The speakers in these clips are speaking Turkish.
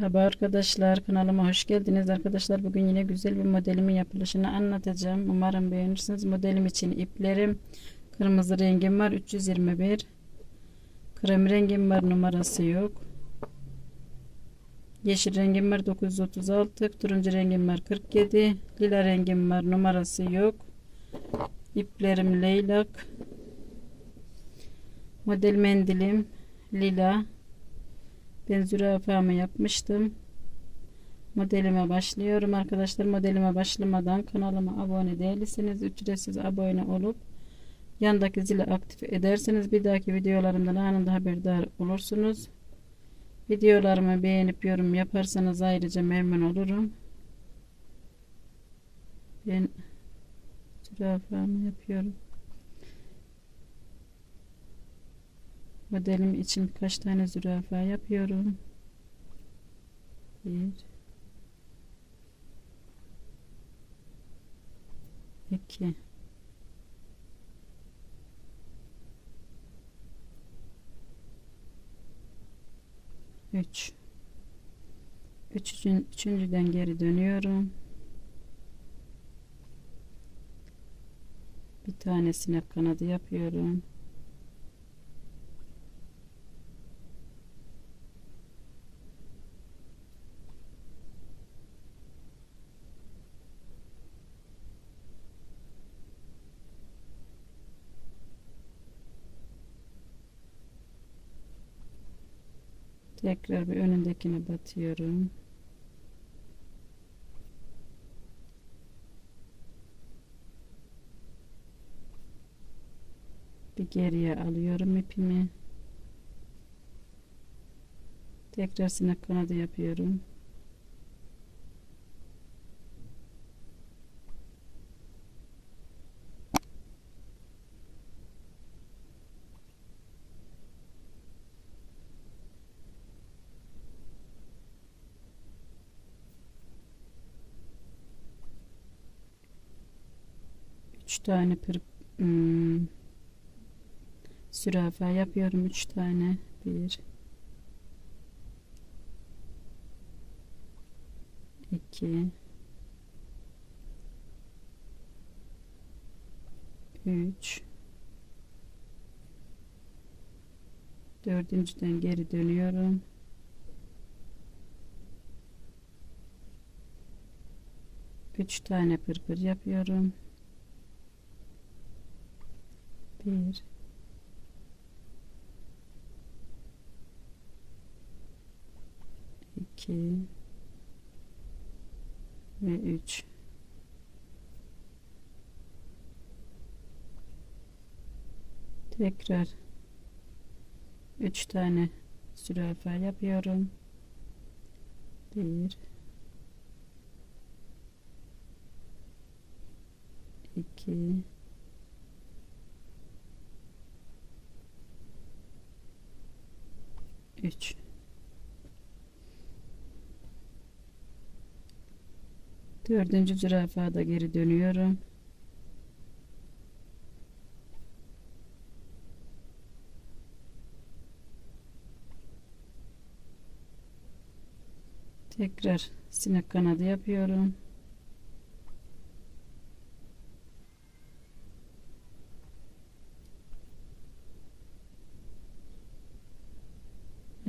Merhaba arkadaşlar kanalıma hoş geldiniz. Arkadaşlar bugün yine güzel bir modelimin yapılışını anlatacağım. Umarım beğenirsiniz. Modelim için iplerim kırmızı rengim var 321 krem rengim var numarası yok. Yeşil rengim var 936 turuncu rengim var 47 lila rengim var numarası yok. İplerim leylak. Model mendilim lila ben zürafamı yapmıştım. Modelime başlıyorum arkadaşlar. Modelime başlamadan kanalıma abone değilseniz ücretsiz abone olup yandaki zili aktif ederseniz bir dahaki videolarımdan anında haberdar olursunuz. Videolarımı beğenip yorum yaparsanız ayrıca memnun olurum. Ben zürafamı yapıyorum. Modelim için birkaç tane zürafa yapıyorum. Bir. iki, Üç. Üçüncü, üçüncüden geri dönüyorum. Bir tanesine kanadı yapıyorum. Tekrar bir önündekine batıyorum. Bir geriye alıyorum ipimi. Tekrar sinek kanadı yapıyorum. Üç tane pır, hmm, zürafa yapıyorum. Üç tane. Bir. iki, Üç. Dördüncüden geri dönüyorum. Üç tane pırpır yapıyorum. Bir. iki ve üç. Tekrar üç tane zürafa yapıyorum. Bir. iki 3 Dördüncü zürafada geri dönüyorum. Tekrar sinek kanadı yapıyorum.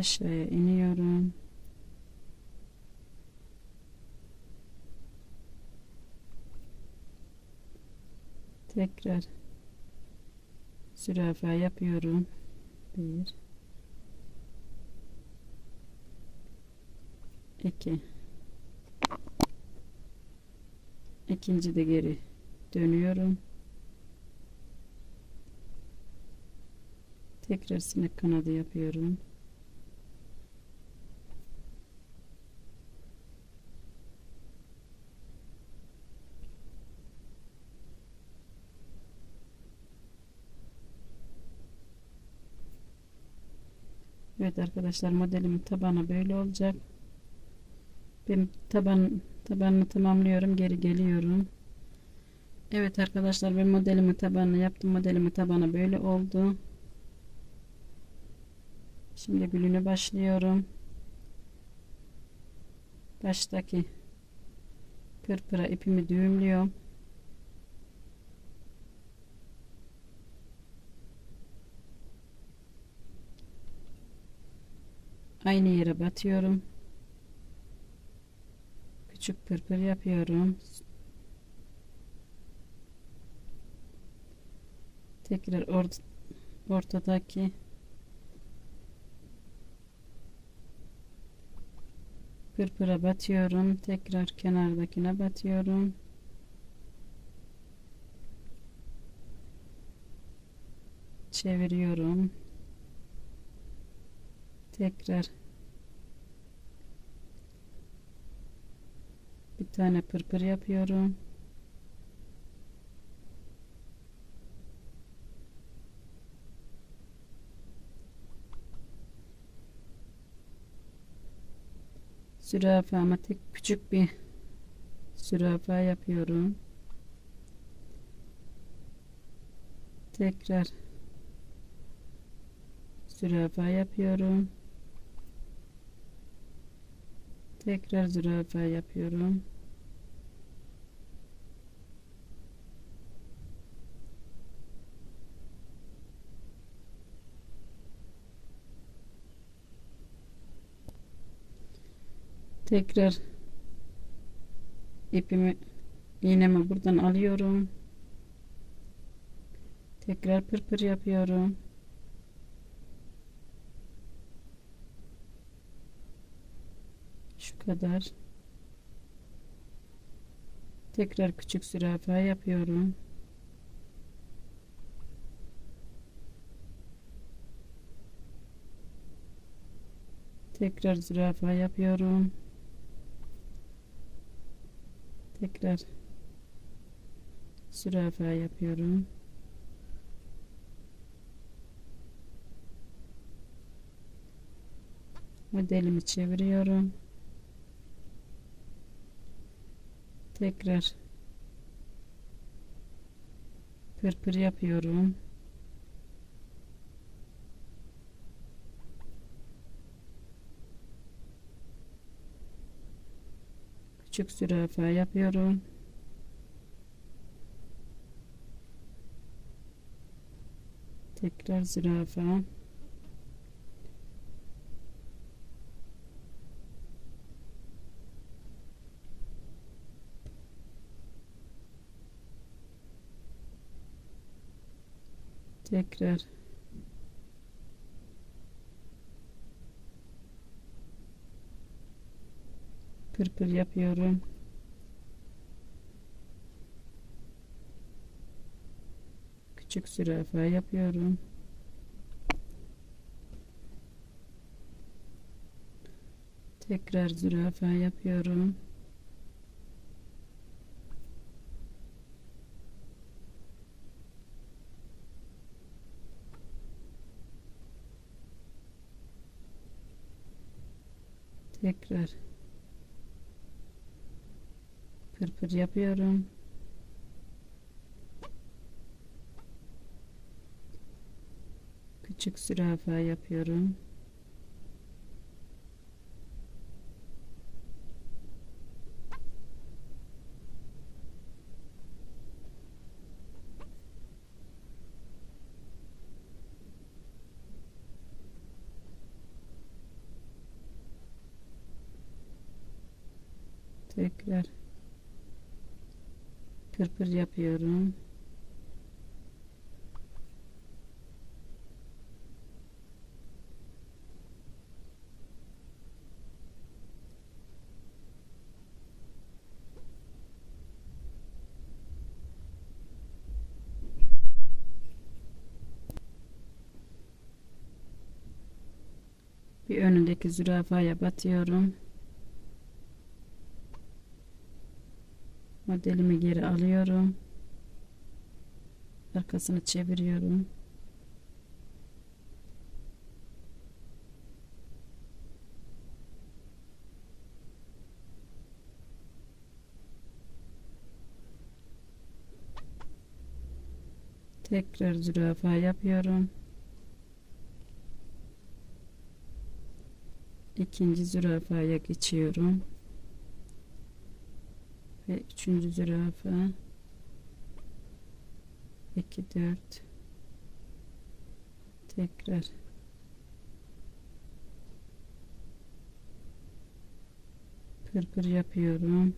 Aşağıya iniyorum. Tekrar zürafa yapıyorum. Bir, iki, ikinci de geri dönüyorum. Tekrar sinek kanadı yapıyorum. Evet arkadaşlar modelimin tabanı böyle olacak. Ben taban tabanını tamamlıyorum. Geri geliyorum. Evet arkadaşlar ben modelimi tabanını yaptım. Modelimi tabanı böyle oldu. Şimdi gülünü başlıyorum. baştaki pırpıra ipimi düğümlüyorum. Aynı yere batıyorum. Küçük pırpır yapıyorum. Tekrar ort ortadaki pırpıra batıyorum. Tekrar kenardakine batıyorum. Çeviriyorum. Tekrar bir tane pırpır yapıyorum. Zürafa ama tek küçük bir zürafa yapıyorum. Tekrar zürafa yapıyorum. Tekrar zürafa yapıyorum. Tekrar ipimi iğnemi buradan alıyorum. Tekrar pırpır yapıyorum. Şu kadar. Tekrar küçük zürafa yapıyorum. Tekrar zürafa yapıyorum. Tekrar zürafa yapıyorum. Modelimi çeviriyorum. Tekrar pırpır yapıyorum. Küçük zürafa yapıyorum. Tekrar zürafa. Tekrar pırpır yapıyorum. Küçük zürafa yapıyorum. Tekrar zürafa yapıyorum. Tekrar pırpır yapıyorum. Küçük zürafa yapıyorum. Tekrar pırpır yapıyorum. Bir önündeki zürafaya batıyorum. Modelimi geri alıyorum. Arkasını çeviriyorum. Tekrar zürafa yapıyorum. İkinci zürafaya geçiyorum. Ve üçüncü zürafa. 2 4 tekrar pırpır yapıyorum.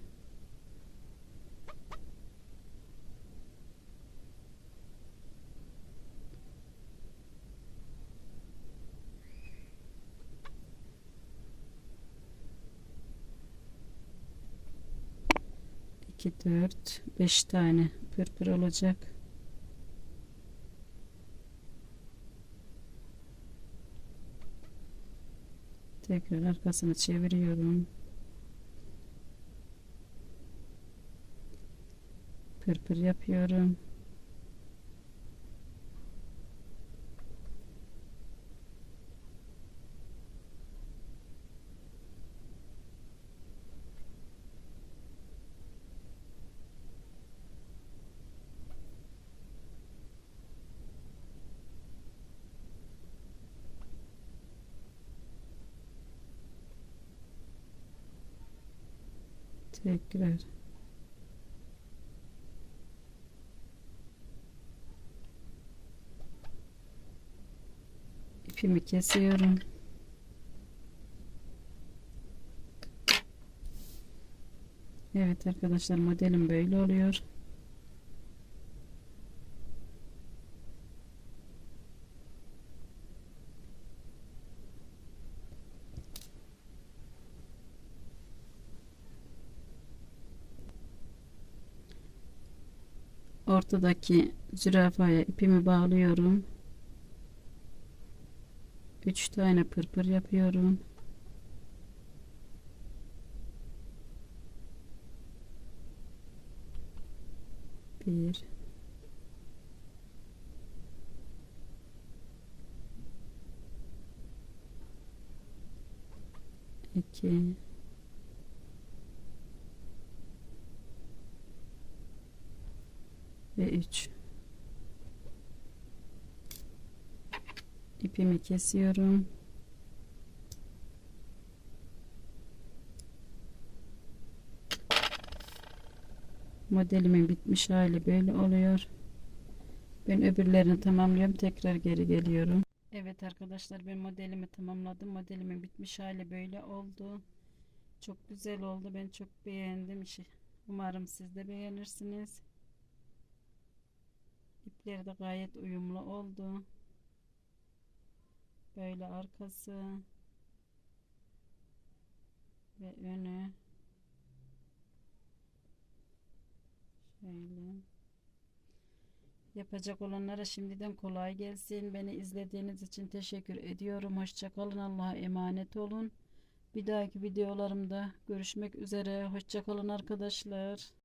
İki, dört, beş tane pırpır olacak. Tekrar arkasını çeviriyorum. Pırpır yapıyorum. Tekrar ipimi kesiyorum. Evet arkadaşlar modelim böyle oluyor. Ortadaki zürafaya ipimi bağlıyorum. 3 tane pırpır yapıyorum. Bir iki ve 3 ipimi kesiyorum. Modelimin bitmiş hali böyle oluyor. Ben öbürlerini tamamlıyorum tekrar geri geliyorum. Evet arkadaşlar ben modelimi tamamladım. Modelimin bitmiş hali böyle oldu. Çok güzel oldu. Ben çok beğendim. İşi umarım siz de beğenirsiniz İpleri de gayet uyumlu oldu. Böyle arkası ve önü şöyle yapacak olanlara şimdiden kolay gelsin. Beni izlediğiniz için teşekkür ediyorum. Hoşçakalın. Allah'a emanet olun. Bir dahaki videolarımda görüşmek üzere. Hoşçakalın arkadaşlar.